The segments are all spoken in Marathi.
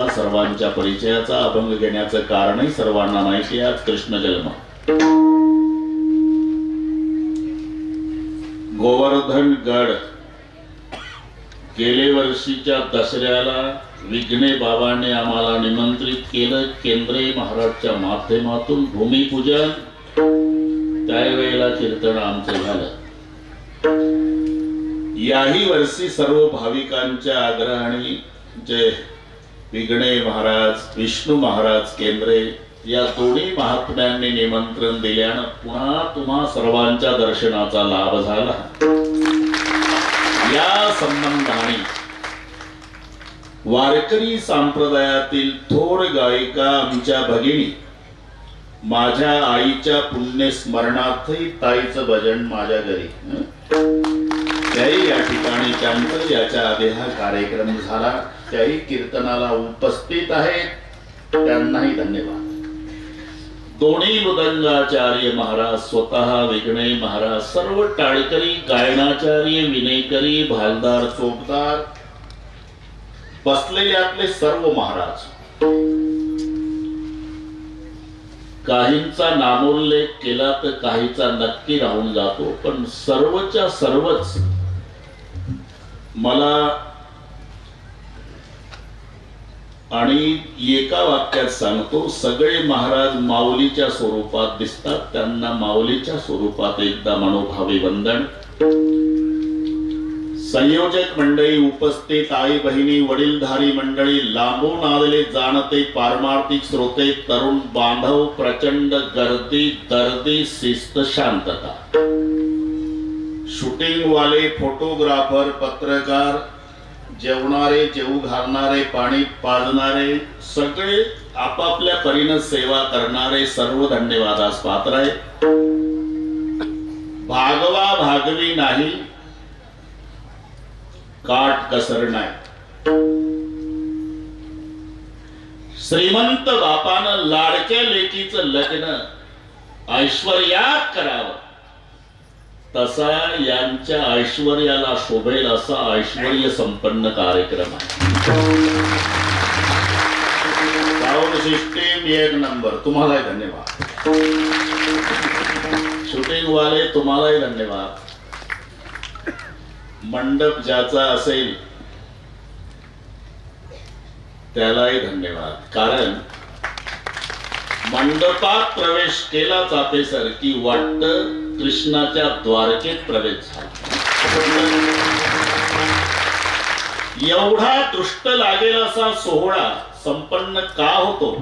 सर्वांच्या परिचयाचा अभंग घेण्याचं कारणही सर्वांना माहिती आज कृष्ण जन्म. गोवर्धन गड गेले वर्षीच्या दसऱ्याला विघ्ने बाबांनी आम्हाला निमंत्रित केलं केंद्रे महाराजच्या माध्यमातून भूमिपूजन. त्यावेळेला कीर्तन आमचं झालं. याही वर्षी सर्व भाविकांच्या आग्रहाने जे विघ्ने महाराज विष्णू महाराज केंद्रे या दोन्ही महात्म्यांनी निमंत्रण दिल्यानं पुन्हा तुम्हा सर्वांच्या दर्शनाचा लाभ झाला. या संबंधाने वारकरी संप्रदायातील थोर गायिका आमच्या भगिनी माझ्या आईच्या पुण्यस्मरणार्थही ताईचं भजन माझ्या घरी. त्याही या ठिकाणी त्यांचं याच्या आधी हा कार्यक्रम झाला. त्याही कीर्तनाला उपस्थित आहेत. त्यांनाही धन्यवाद. दोन्ही मृदंगाचार्य महाराज स्वतः विघ्नय महाराज सर्व टाळकरी गायनाचार्य विनयकरी भालदार चोपदार बसलेले आपले सर्व महाराज. काहींचा नामोल्लेख केला तर काहीचा नक्की राहून जातो पण सर्वच्या सर्वच मला आणि एका वाक्यात सांगतो सगळे महाराज माऊलीच्या स्वरूपात दिसतात त्यांना माऊलीच्या स्वरूपात एकदा मनोभावे वंदन. संयोजक मंडळी उपस्थित आई बहिणी वडीलधारी मंडळी लांबून आलेले जाणते पारमार्थिक श्रोते तरुण बांधव प्रचंड गर्दी दर्दी शिस्त शांतता. शूटिंग वाले फोटोग्राफर पत्रकार जेवणारे जेवू घालणारे पाणी पाजणारे सगळे आपापल्या परीनं सेवा करणारे सर्व धन्यवादास पात्र आहे. भागवा भागवी नाही काट कसर नाही. श्रीमंत बापानं लाडक्या लेकीचं लग्न ऐश्वर्यात करावं. तसा यांच्या ऐश्वर्याला शोभेल असा ऐश्वर्य संपन्न कार्यक्रम आहे. साऊंड सिस्टीम एक नंबर. तुम्हालाही धन्यवाद. शूटिंग वाले तुम्हालाही धन्यवाद. मंडप ज्याचा असेल त्यालाही धन्यवाद. कारण मंडपात प्रवेश केला जातेसर की वाटत कृष्णाच्या द्वारकेत प्रवेश झाला. एवढा दृष्ट लागेल असा सोहळा संपन्न का होतो?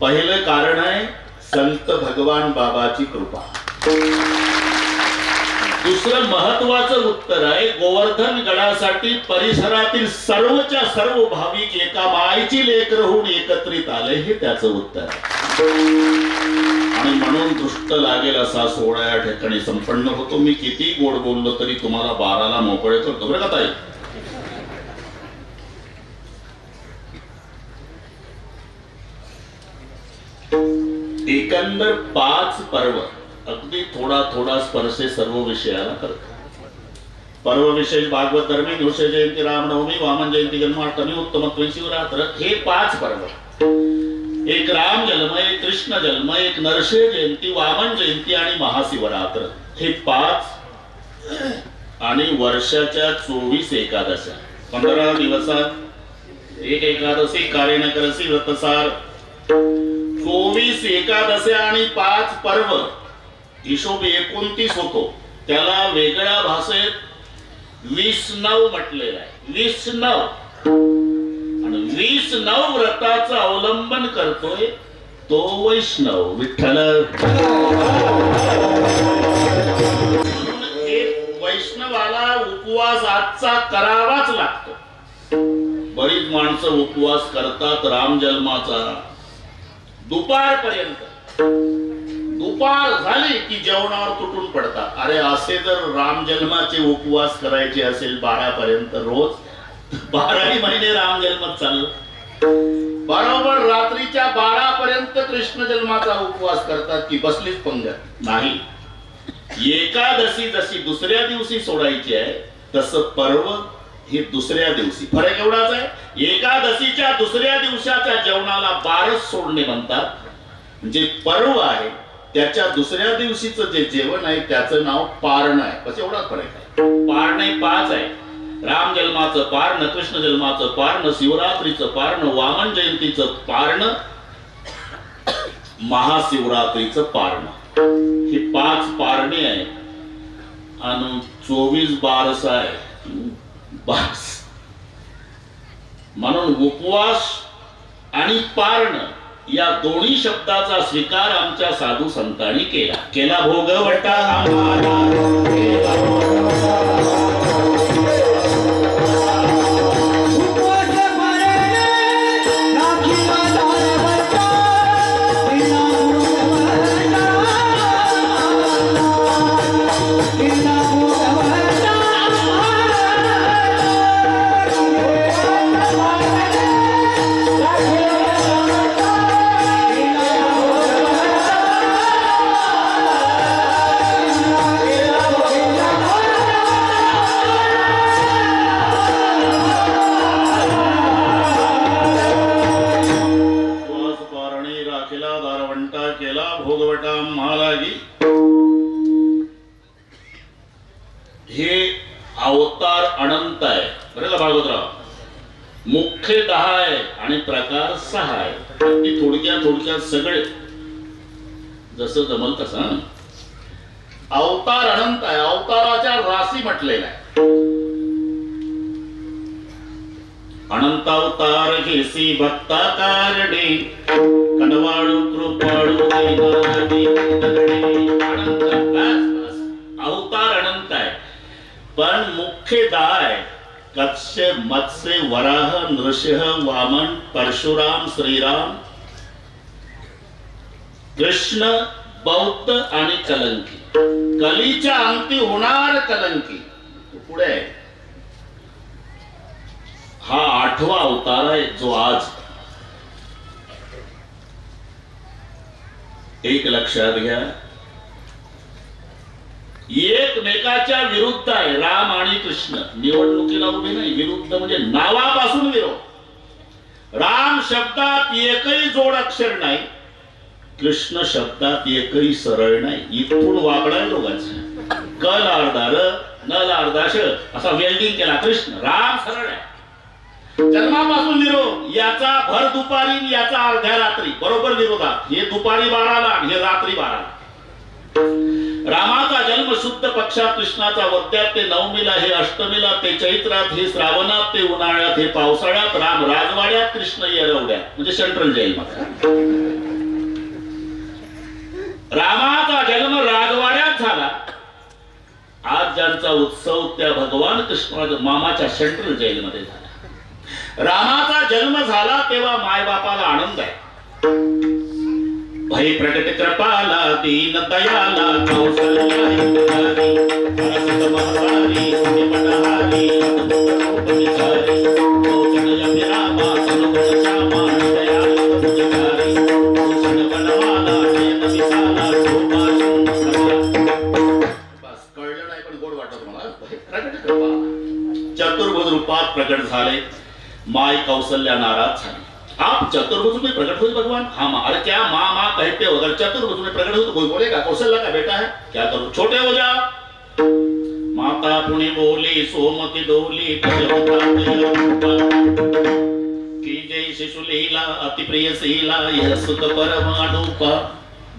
पहिलं कारण आहे संत भगवान बाबाची कृपा. दुसरं महत्वाचं उत्तर आहे गोवर्धन गडासाठी परिसरातील सर्वच्या सर्व भाविक एका मायची लेकर होऊन एकत्रित आले हे त्याचं उत्तर आहे. आणि म्हणून दुष्ट लागेल असा सोहळा या ठिकाणी संपन्न होतो. मी किती गोड बोललो तरी तुम्हाला बाराला मोकळे करतो बरं का ताई? एकंदर पाच पर्व अगदी थोडा थोडा स्पर्शे सर्व विषयाला करतो पर्व विशेष भागवत दरम्यान घोषे जयंती रामनवमी वामन जयंती जन्माष्टमी उत्तमत्व शिवरात्र हे पाच पर्व. एक राम जन्म एक कृष्ण जन्म एक नरसे जयंती वामन जयंती आणि महाशिवरात्र. हे पाच आणि वर्षाच्या चोवीस एकादशा. पंधरा दिवसात एक एकादशी कार्यनकरसी व्रतसार. चोवीस एकादश्या आणि पाच पर्व. हिशोब एकोणतीस होतो. त्याला वेगळ्या भाषेत विष्णव म्हटलेला आहे. विष्णव. वीस नऊ व्रताचं अवलंबन करतोय तो वैष्णव विठ्ठल. वैष्णवाला उपवास आजचा करावाच लागतो. बरीच माणसं उपवास करतात राम जन्माचा. दुपारपर्यंत. दुपार झाली की जेवणावर तुटून पडतात. अरे असे जर राम जन्माचे उपवास करायचे असेल बारा पर्यंत रोज बाराही महिने राम जन्मच चाललं. बरोबर रात्रीच्या बारा पर्यंत कृष्ण जन्माचा उपवास करतात की बसलीच पंगत नाही. एकादशी जशी दुसऱ्या दिवशी सोडायची आहे तसं पर्व हे दुसऱ्या दिवशी. फरक एवढाच आहे एकादशीच्या दुसऱ्या दिवसाच्या जेवणाला बारस सोडणे म्हणतात. जे पर्व आहे त्याच्या दुसऱ्या दिवशीचं जे जेवण आहे त्याचं नाव पारण आहे. बस एवढाच फरक आहे. पारण हे पाच आहे. राम जन्माचं पारण कृष्ण जन्माचं पारण शिवरात्रीचं पारण वामन जयंतीचं पारण महाशिवरात्रीचं पारण. हे पाच पारणे आहे आणि चोवीस बारस आहे. बारस. म्हणून उपवास आणि पारण या दोन्ही शब्दाचा स्वीकार आमच्या साधू संतांनी केला. केला भोगवटा आम्हाला केला भोगवटा महालागी हे अवतार अनंत आहे. बरं का भागवतराव मुख्य दहा आहे आणि प्रकार सहा आहे. अगदी थोडक्यात थोडक्यात सगळे. जसं जमल तसं अवतार अनंत आहे. अवताराच्या राशी म्हटलेला आहे अनंतावतार घेसी भक्ता कारणे कनवाळू कृपाळू दीनादी दगडे. अवतार अनंत आहे. पण मुख्य दाय कत्स्य मत्स्य वराह नृसिंह वामन परशुराम श्रीराम. कृष्ण बौद्ध आणि कलंकी. कलीच्या अंती होणार कलंकी. पुढे हा आठवा अवतार आहे जो आज एक लक्षात घ्या. एकमेकाच्या विरुद्ध आहे राम आणि कृष्ण. निवडणुकीला उभे नाही विरुद्ध म्हणजे नावापासून विरोध. राम शब्दात एकही जोड अक्षर नाही कृष्ण शब्दात एकही सरळ नाही. इथून वाकडा आहे कल अर्धार नल अर्धाश असा वेल्डिंग केला कृष्ण. राम सरळ आहे. जन्मापासून निरोध याचा भर दुपारी याचा अर्ध्या रात्री. बरोबर निरोधात हे दुपारी बाराला हे रात्री बाराला. रामाचा जन्म शुद्ध पक्षात कृष्णाचा वद्यात ते नवमीला हे अष्टमीला ते चैत्रात हे श्रावणात ते उन्हाळ्यात हे पावसाळ्यात राम राजवाड्यात कृष्ण येरवड्यात. म्हणजे सेंट्रल जेलमध्ये रामाचा जन्म राजवाड्यात झाला. आज ज्यांचा उत्सव त्या भगवान कृष्ण मामाच्या सेंट्रल जेलमध्ये झाला. रामाचा जन्म झाला तेव्हा मायबापाला आनंद आहे. भय प्रगट कृपाला दीन दयाला पण वाटत मला चतुर्भुज रूपात प्रकट झाले. माय कौशल्या नाराज झाली. आप चतुर्भुज में प्रकट हुए भगवान? हाँ माँ. अरे क्या माँ माँ कहते हो? अगर चतुर्भुज में प्रकट हो तो कोई बोलेगा? कौशल्या का बेटा है? क्या करूं? छोटे हो जा। माता पुणे बोली सोमति डोली की जय शिशु लीला अति प्रिय शीला यह सुख परमाणुपा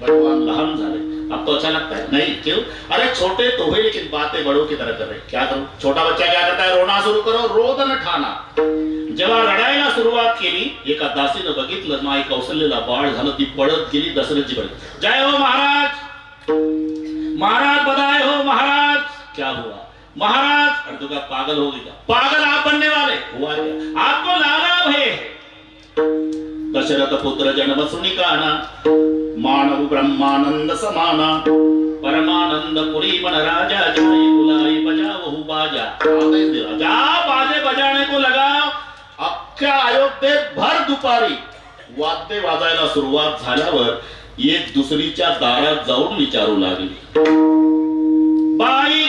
भगवान लहान झाले. अब तो अच्छा लगता है? नहीं क्यों? अरे छोटे तो हुए लेकिन बातें बड़ों की तरह कर रहे क्या करो? छोटा बच्चा क्या करता है? रोना शुरू करो। रोदन ठाना। जेव्हा रडायला सुरुवात केली एका दासीनं बघितलं माय कौशल्यला बाळ झालं ती पडत गेली दसऱ्याची पडत जय हो महाराज! महाराज बधाई हो महाराज! क्या हुआ? महाराज! अरे तो क्या पागल हो गया पागल आप बनने वाले. हुआ क्या? आपको लाभ है. दशरथ पुत्र जन्म सुनिकाना मानव ब्रह्मानंद समाना परमानंद पुरी मन राजा जाय बुलाई बजाओ बाजा. आदेश दिला जा बाजे बजाने को लगाओ अख्ख्या अयोध्येत भर दुपारी वाद्य वाजायला सुरुवात झाल्यावर एक दुसरीच्या दारात जाऊन विचारू लागली. बाई!